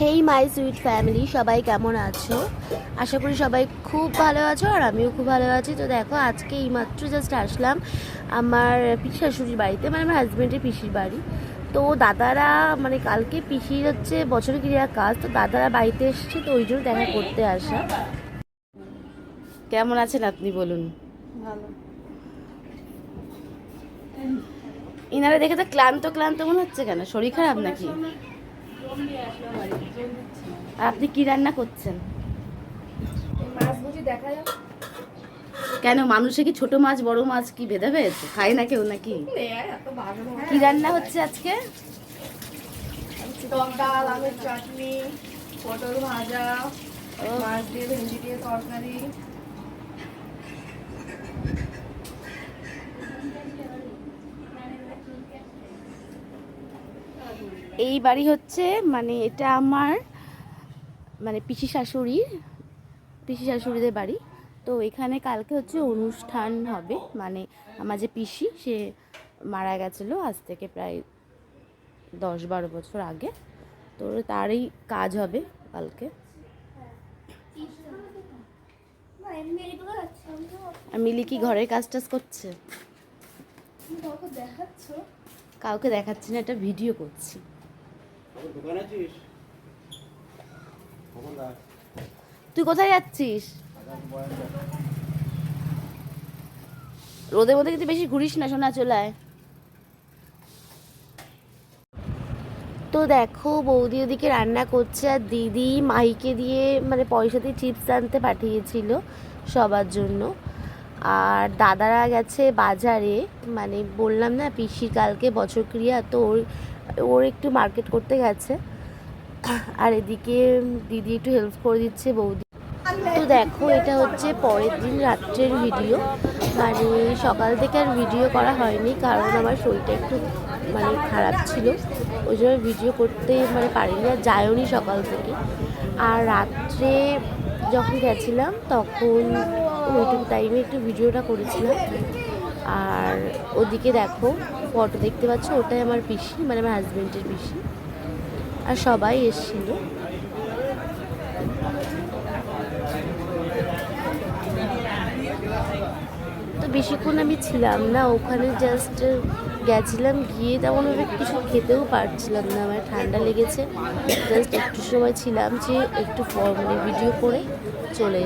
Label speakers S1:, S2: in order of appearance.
S1: Hey my sweet family সবাই কেমন আছো? আশা করি সবাই খুব ভালো আছো আর আমিও খুব ভালো আছি। তো দেখো আজকে এইমাত্র জাস্ট আসলাম আমার পিসি শাশুড়ির বাড়িতে মানে আমার হাজব্যান্ডের পিসির বাড়ি। তো দাদারা মানে কালকে পিসির হচ্ছে বছরের ক্রিয়া কাজ তো দাদারা বাড়িতে এসেছে তো ওই জন্য দেখা করতে আসা। কেমন আছেন আপনি বলুন?
S2: ভালো।
S1: ইনারা দেখে তো ক্লান্ত ক্লান্ত মনে হচ্ছে কেন? শরীর খারাপ নাকি? আপনি কি রান্না করছেন? কেন মানুষে কি ছোট মাছ বড় মাছ কি ভেদা ভেদ খায় না কেউ নাকি? কি রান্না হচ্ছে আজকে?
S2: টক ডাল আমের চাটনি পটল ভাজা মাছ দিয়ে ভেন্ডি দিয়ে তরকারি।
S1: এই বাড়ি হচ্ছে মানে এটা আমার মানে পিসি শাশুড়ির পিসি শাশুড়িদের বাড়ি। তো এখানে কালকে হচ্ছে অনুষ্ঠান হবে মানে আমার যে পিসি সে মারা গেছিল আজ থেকে প্রায় দশ বারো বছর আগে। তো তারই কাজ হবে কালকে। মিলি কি ঘরের কাজ টাজ করছে?
S2: দেখাচ্ছ?
S1: কাউকে দেখাচ্ছি না একটা ভিডিও করছি।
S3: দোকান আছিস?
S1: তুই কোথায় যাচ্ছিস? রোদের মধ্যে কিন্তু বেশি ঘুরিস না সোনা চলায়। তো দেখো বৌদি ওদিকে রান্না করছে আর দিদি মাইকে দিয়ে মানে পয়সা দিয়ে চিপস আনতে পাঠিয়েছিল সবার জন্য। আর দাদারা গেছে বাজারে মানে বললাম না পিসির কালকে বছর ক্রিয়া তো ওর ওর একটু মার্কেট করতে গেছে। আর এদিকে দিদি একটু হেল্প করে দিচ্ছে বৌদি। তো দেখো, এটা হচ্ছে পরের দিন রাত্রের ভিডিও মানে সকাল থেকে আর ভিডিও করা হয়নি, কারণ আমার শরীরটা একটু মানে খারাপ ছিল। ওই জন্য ভিডিও করতে মানে পারিনি, আর যায়ওনি সকাল থেকে। আর রাত্রে যখন গেছিলাম, তখন ওইটুকু টাইমে একটু ভিডিওটা করেছিলাম। আর ওদিকে দেখো ফটো দেখতে পাচ্ছ, ওটাই আমার পিসি মানে আমার হাজব্যান্ডের পিসি। আর সবাই এসেছিল। তো বেশিক্ষণ আমি ছিলাম না, ওখানে জাস্ট গেছিলাম, গিয়ে তেমনভাবে কিছু খেতেও পারছিলাম না আমার ঠান্ডা লেগেছে। জাস্ট একটু সময় ছিলাম যে একটু মানে ভিডিও করে চলে